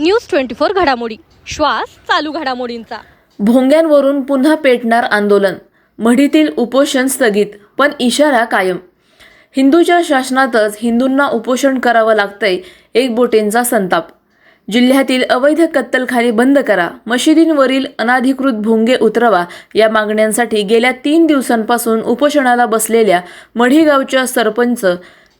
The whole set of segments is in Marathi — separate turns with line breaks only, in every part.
न्यूज ट्वेंटी फोर घडामोडी. श्वास चालू घडामोडींचा.
भोंग्यांवरून पुन्हा पेटणार आंदोलन. मढीतील उपोषण स्थगित पण इशारा कायम. हिंदूच्या शासनातच हिंदूंना उपोषण करावं लागतंय एक बोटेंचा संताप. जिल्ह्यातील अवैध कत्तलखाने बंद करा मशिदींवरील अनाधिकृत भोंगे उतरवा या मागण्यांसाठी गेल्या तीन दिवसांपासून उपोषणाला बसलेल्या मढीगावच्या सरपंच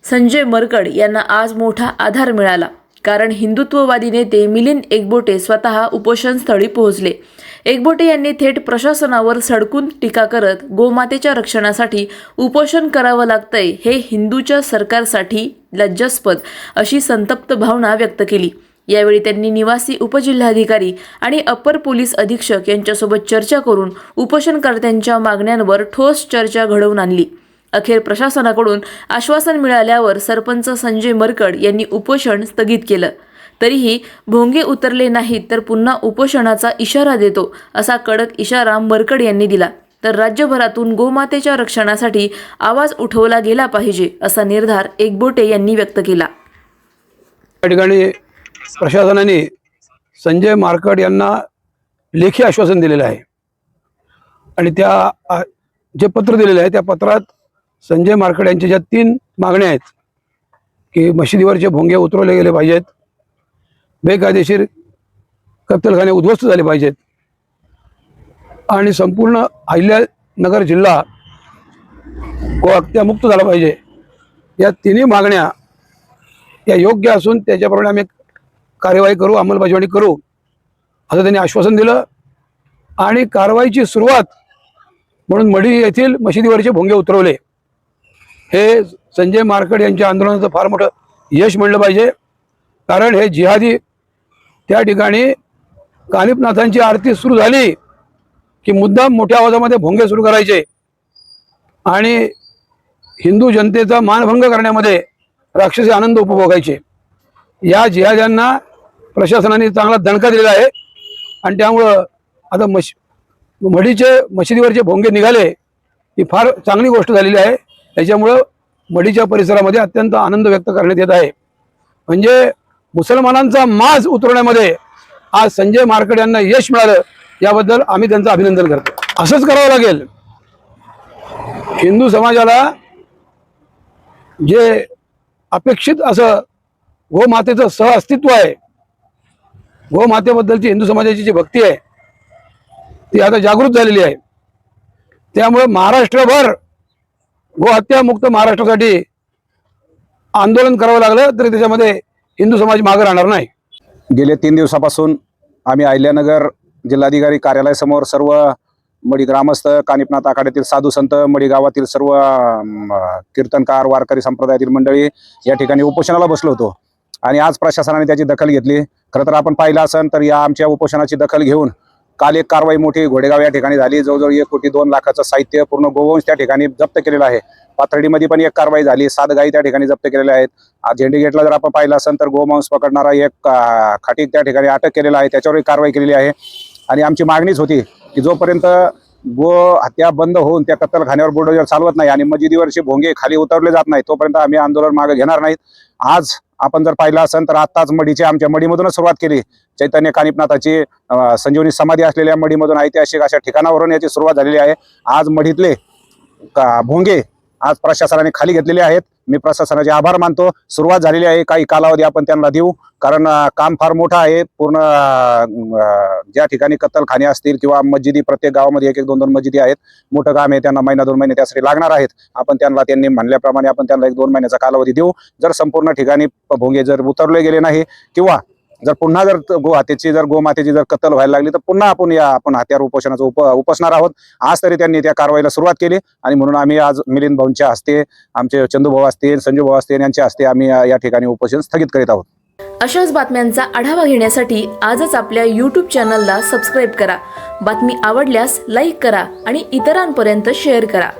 संजय मरकड यांना आज मोठा आधार मिळाला. कारण हिंदुत्ववादी नेते मिलिंद एकबोटे स्वतः उपोषणस्थळी पोहोचले. एकबोटे यांनी थेट प्रशासनावर सडकून टीका करत गोमातेच्या रक्षणासाठी उपोषण करावं लागतंय हे हिंदूच्या सरकारसाठी लज्जास्पद अशी संतप्त भावना व्यक्त केली. यावेळी त्यांनी निवासी उपजिल्हाधिकारी आणि अप्पर पोलीस अधीक्षक यांच्यासोबत चर्चा करून उपोषणकर्त्यांच्या मागण्यांवर ठोस चर्चा घडवून आणली. अखेर प्रशासनाकडून आश्वासन मिळाल्यावर सरपंच संजय मरकड यांनी उपोषण स्थगित केलं. तरीही भोंगे उतरले नाहीत तर पुन्हा उपोषणाचा इशारा देतो असा कडक इशारा मरकड यांनी दिला. तर राज्यभरातून गोमातेच्या रक्षणासाठी आवाज उठवला गेला पाहिजे असा निर्धार एकबोटे यांनी व्यक्त केला.
या ठिकाणी प्रशासनाने संजय मारकड यांना लेखी आश्वासन दिलेलं आहे. आणि त्या जे पत्र दिलेलं आहे त्या पत्रात संजय मारकड यांच्या ज्या तीन मागण्या आहेत की मशिदीवरचे भोंगे उतरवले गेले पाहिजेत बेकायदेशीर कत्तलखाने उद्ध्वस्त झाले पाहिजेत आणि संपूर्ण अहिल्यानगर जिल्हा गो झाला पाहिजे. या तिन्ही मागण्या या योग्य असून त्याच्याप्रमाणे आम्ही कार्यवाही करू अंमलबजावणी करू असं त्यांनी आश्वासन दिलं. आणि कारवाईची सुरुवात म्हणून मढी येथील मशिदीवरचे भोंगे उतरवले. हे संजय मारकड यांच्या आंदोलनाचं फार मोठं यश म्हणलं पाहिजे. कारण हे जिहादी त्या ठिकाणी कानिपनाथांची आरती सुरू झाली की मुद्दाम मोठ्या आवाजामध्ये भोंगे सुरू करायचे. आणि हिंदू जनतेचा मानभंग करण्यामध्ये राक्षसी आनंद उपभोगायचे. या जिहाद्यांना प्रशासनाने चांगला दणका दिलेला आहे. आणि त्यामुळं आता मश मढीचे मशिदीवरचे भोंगे निघाले ही फार चांगली गोष्ट झालेली आहे. त्याच्यामुळं मढीच्या परिसरामध्ये अत्यंत आनंद व्यक्त करण्यात येत आहे. म्हणजे मुसलमानांचा माज उतरवण्यामध्ये आज संजय मारकड यांना यश मिळालं याबद्दल आम्ही त्यांचं अभिनंदन करतो. असंच करावं लागेल. हिंदू समाजाला जे अपेक्षित असं गोमातेचं सह अस्तित्व आहे गोमातेबद्दलची हिंदू समाजाची जी भक्ती आहे ती आता जागृत झालेली आहे. त्यामुळे महाराष्ट्रभर गोहत्यामुक्त महाराष्ट्रासाठी आंदोलन करावं लागलं तरी त्याच्यामध्ये हिंदू समाज मागे राहणार नाही.
गेले तीन दिवसापासून आम्ही अहिल्यानगर जिल्हाधिकारी कार्यालयासमोर सर्व मडी ग्रामस्थ कानिपनाथ आखाड्यातील साधू संत मडी गावातील सर्व कीर्तनकार वारकरी संप्रदायातील मंडळी या ठिकाणी उपोषणाला बसलो होतो. आणि आज प्रशासनाने त्याची दखल घेतली. खरं तर आपण पाहिलं असेल तर या आमच्या उपोषणाची दखल घेऊन काल एक कारवाई मोठी घोडेगाव या ठिकाणी झाली. जवळजवळ एक कोटी दोन लाखाचं साहित्य पूर्ण गोवंश त्या ठिकाणी जप्त केलेलं आहे. पाथर्डीमध्ये पण एक कारवाई झाली. सात गायी त्या ठिकाणी जप्त केलेल्या आहेत. झेंडी गेटला जर आपण पाहिलं असेल तर गोमांस पकडणारा एक खाटीक खाटी त्या ठिकाणी अटक केलेला आहे. त्याच्यावरही कारवाई केलेली आहे. आणि आमची मागणीच होती की जोपर्यंत गो हत्या बंद होऊन त्या कत्तलखान्यावर बुलडोजर चालवत नाही आणि मजिदीवरचे भोंगे खाली उतरले जात नाही तोपर्यंत आम्ही आंदोलन मागे घेणार नाहीत. आज आपण जर पाहिलं असेल तर आत्ताच मडीची आमच्या मडीमधूनच सुरुवात केली. चैतन्य कानिपनाथाची संजीवनी समाधी असलेल्या मडीमधून ऐतिहासिक अशा ठिकाणावरून याची सुरुवात झालेली आहे. आज मढीतले का भोंगे आज प्रशासनाने खाली घेतलेले आहेत. मी प्रशासनाचे आभार मानतो. सुरुवात झालेली आहे. काही कालावधी आपण त्यांना देऊ. कारण काम फार मोठं आहे. पूर्ण ज्या ठिकाणी कत्तलखाने असतील किंवा मस्जिदी प्रत्येक गावामध्ये एक एक दोन दोन मस्जिदी आहेत. मोठं काम आहे. त्यांना महिना दोन महिने त्यासाठी लागणार आहेत. आपण त्यांना त्यांनी म्हणल्याप्रमाणे आपण त्यांना एक दोन महिन्याचा कालावधी देऊ. जर संपूर्ण ठिकाणी भोंगे जर उतरले गेले नाही किंवा जर पुन्हा जर गोहातेची गो जर गोमातेची जर कत्तल व्हायला लागली तर पुन्हा आपण या आपण हत्यार उपोषणाचं उप उपोषणार आहोत. आज तरी त्यांनी त्या कारवाईला सुरुवात केली आणि म्हणून आम्ही आज मिलिंद भाऊंच्या हस्ते आमचे चंदू भाऊ असतील संजू भाऊ असतील यांच्या हस्ते आम्ही या या ठिकाणी उपोषण स्थगित करीत आहोत.
अशाच बातम्यांचा आढावा घेण्यासाठी आजच आपल्या यूट्यूब चॅनलला सबस्क्राईब करा. बातमी आवडल्यास लाईक करा आणि इतरांपर्यंत शेअर करा.